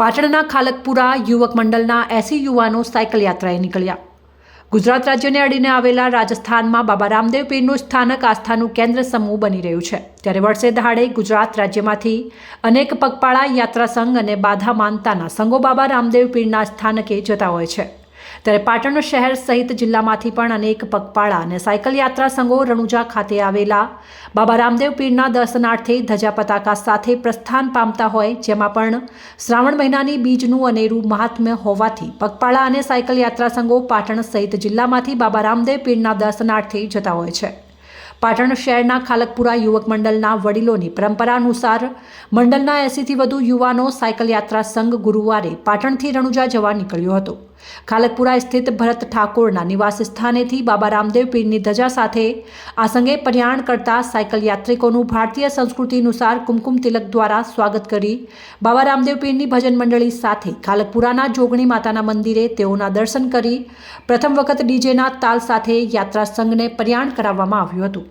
પાટણના ખાલકપુરા યુવક મંડળના એસી યુવાનો સાયકલ યાત્રાએ નીકળ્યા. ગુજરાત રાજ્યને અડીને આવેલા રાજસ્થાનમાં બાબા રામદેવ પીરનું સ્થાનક આસ્થાનું કેન્દ્ર સમૂહ બની રહ્યું છે. ત્યારે વર્ષે દહાડે ગુજરાત રાજ્યમાંથી અનેક પગપાળા યાત્રા સંઘ અને બાધા માનતાના સંઘો બાબા રામદેવ પીરના સ્થાનકે જતા હોય છે. ત્યારે પાટણ શહેર સહિત જિલ્લામાંથી પણ અનેક પગપાળા અને સાયકલ યાત્રા સંઘો રણુજા ખાતે આવેલા. બાબા રામદેવ પીરના દર્શનાર્થે ધજા પતાકા સાથે પ્રસ્થાન પામતા હોય, જેમાં પણ શ્રાવણ મહિનાની બીજનું અનેરું મહાત્મ્ય હોવાથી પગપાળા અને સાયકલ યાત્રા સંઘો પાટણ સહિત જિલ્લામાંથી બાબા રામદેવ પીરના દર્શનાર્થે જતા હોય છે. પાટણ શહેરના ખાલકપુરા યુવક મંડળના વડીલોની પરંપરા અનુસાર મંડળના એંસીથી વધુ યુવાનો સાયકલ યાત્રા સંઘ ગુરુવારે પાટણથી રણુજા જવા નીકળ્યો હતો. ખાલકપુરા સ્થિત ભરત ઠાકોરના નિવાસ સ્થાનેથી બાબા રામદેવ પીરની ધજા સાથે આ સંઘે પ્રયાણ કરતા સાયકલ યાત્રિકોનું ભારતીય સંસ્કૃતિ અનુસાર કુમકુમ તિલક દ્વારા સ્વાગત કરી બાબા રામદેવ પીરની ભજન મંડળી સાથે ખાલકપુરાના જોગણી માતાના મંદિરે તેઓના દર્શન કરી પ્રથમ વખત ડીજેના તાલ સાથે યાત્રા સંઘને પ્રયાણ કરાવવામાં આવ્યું હતું.